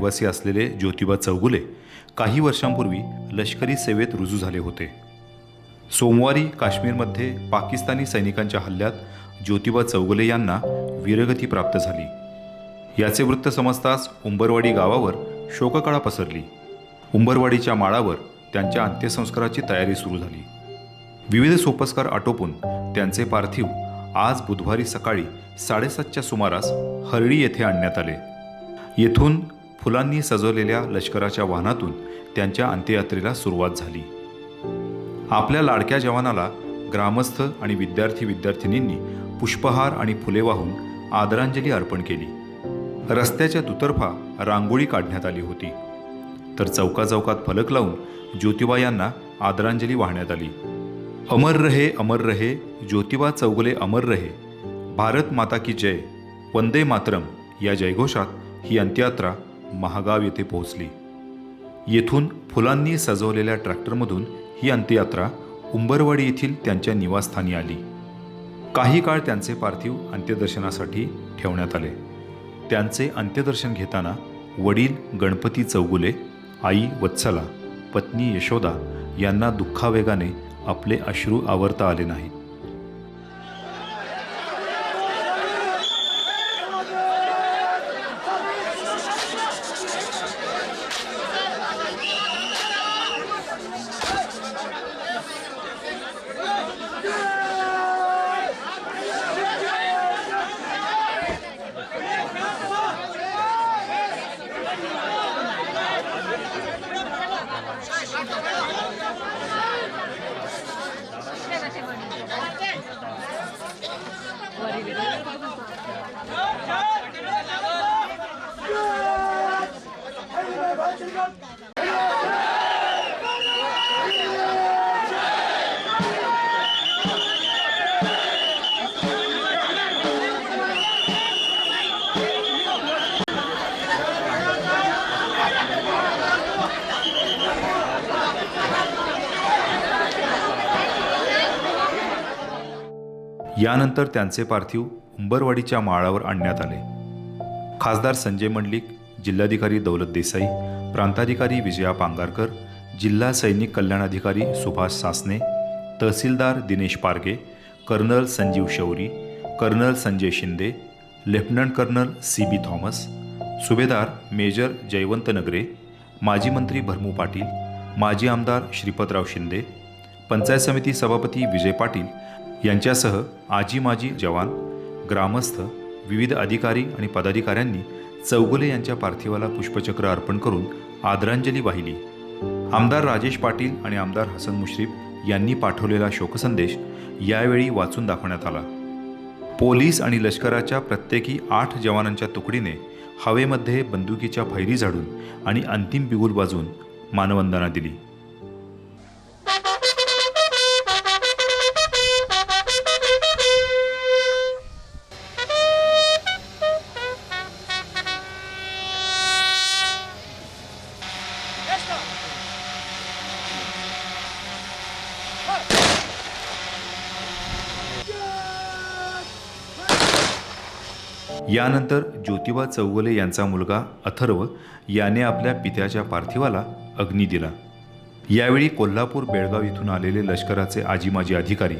निवासी असलेले ज्योतिबा चौगुले काही वर्षांपूर्वी लष्करी सेवेत रुजू झाले होते. सोमवारी काश्मीरमध्ये पाकिस्तानी सैनिकांच्या हल्ल्यात ज्योतिबा चौगुले यांना वीरगती प्राप्त झाली. याचे वृत्त समजताच उंबरवाडी गावावर शोककळा पसरली. उंबरवाडीच्या माळावर त्यांच्या अंत्यसंस्काराची तयारी सुरू झाली. विविध सोपस्कार आटोपून त्यांचे पार्थिव आज बुधवारी सकाळी साडेसातच्या सुमारास हरळी येथे आणण्यात आले. येथून फुलांनी सजवलेल्या लष्कराच्या वाहनातून त्यांच्या अंत्ययात्रेला सुरुवात झाली. आपल्या लाडक्या जवानाला ग्रामस्थ आणि विद्यार्थी विद्यार्थिनींनी पुष्पहार आणि फुले वाहून आदरांजली अर्पण केली. रस्त्याच्या दुतर्फा रांगोळी काढण्यात आली होती. तर चौकाचौकात फलक लावून ज्योतिबा यांना आदरांजली वाहण्यात आली. अमर रहे अमर रहे ज्योतिबा चौगुले अमर रहे भारत माता की जय वंदे मातरम या जयघोषात ही अंत्ययात्रा महागाव येथे पोहोचली. येथून फुलांनी सजवलेल्या ट्रॅक्टरमधून ही अंत्ययात्रा उंबरवाडी येथील त्यांच्या निवासस्थानी आली. काही काळ त्यांचे पार्थिव अंत्यदर्शनासाठी ठेवण्यात आले. त्यांचे अंत्यदर्शन घेताना वडील गणपती चौगुले आई वत्सला पत्नी यशोदा यांना दुःखावेगाने आपले अश्रू आवरता आले नाहीत. यानंतर त्यांचे पार्थिव उंबरवाडीच्या माळावर आणण्यात आले. खासदार संजय मंडलिक जिल्हाधिकारी दौलत देसाई प्रांताधिकारी विजया पांगारकर जिल्हा सैनिक कल्याणाधिकारी सुभाष सासने तहसीलदार Dinesh Parge colonel Sanjeev Shouri colonel Sanjay Shinde lieutenant colonel C B Thomas सुभेदार मेजर जयवंत नगरे माजी मंत्री भरमू पाटील माजी आमदार श्रीपतराव शिंदे पंचायत समिती सभापती विजय पाटील यांच्यासह आजी माजी जवान ग्रामस्थ विविध अधिकारी आणि पदाधिकाऱ्यांनी चौगुले यांच्या पार्थिवाला पुष्पचक्र अर्पण करून आदरांजली वाहिली. आमदार राजेश पाटील आणि आमदार हसन मुश्रीफ यांनी पाठवलेला शोकसंदेश यावेळी वाचून दाखवण्यात आला. पोलीस आणि लष्कराच्या प्रत्येकी आठ जवानांच्या तुकडीने हवेमध्ये बंदुकीच्या फैरी झाडून आणि अंतिम बिगुल वाजून मानवंदना दिली. यानंतर ज्योतिबा चौगुले यांचा मुलगा अथर्व याने आपल्या पित्याच्या पार्थिवाला अग्नी दिला. यावेळी कोल्हापूर बेळगाव इथून आलेले लष्कराचे आजीमाजी अधिकारी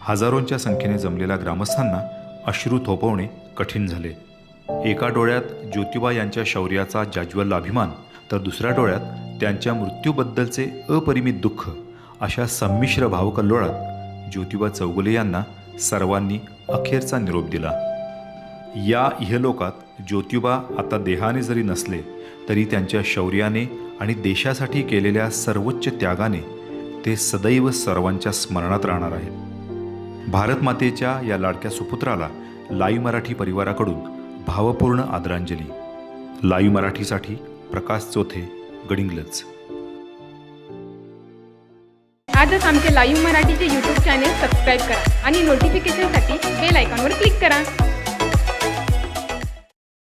हजारोंच्या संख्येने जमलेल्या ग्रामस्थांना अश्रू थोपवणे कठीण झाले. एका डोळ्यात ज्योतिबा यांच्या शौर्याचा जाज्वल्य अभिमान तर दुसऱ्या डोळ्यात त्यांच्या मृत्यूबद्दलचे अपरिमित दुःख अशा संमिश्र भावकल्लोळात ज्योतिबा चौगुले यांना सर्वांनी अखेरचा निरोप दिला. या इहलोकात ज्योतिबा आता देहाने जरी नसले तरी त्यांच्या शौर्याने आणि देशासाठी केलेल्या सर्वोच्च त्यागाने ते सदैव सर्वांच्या स्मरणात राहणार आहेत. भारत मातेच्या या लाडक्या सुपुत्राला लाई मराठी परिवाराकडून भावपूर्ण आदरांजली. लाईव्ह मराठीसाठी प्रकाश चोथे गडिंग्लज. आजच आमचे लाईव्ह मराठीचे यूट्यूब चॅनेल सबस्क्राईब करा आणि नोटिफिकेशनसाठी बेल आयकॉनवर क्लिक करा.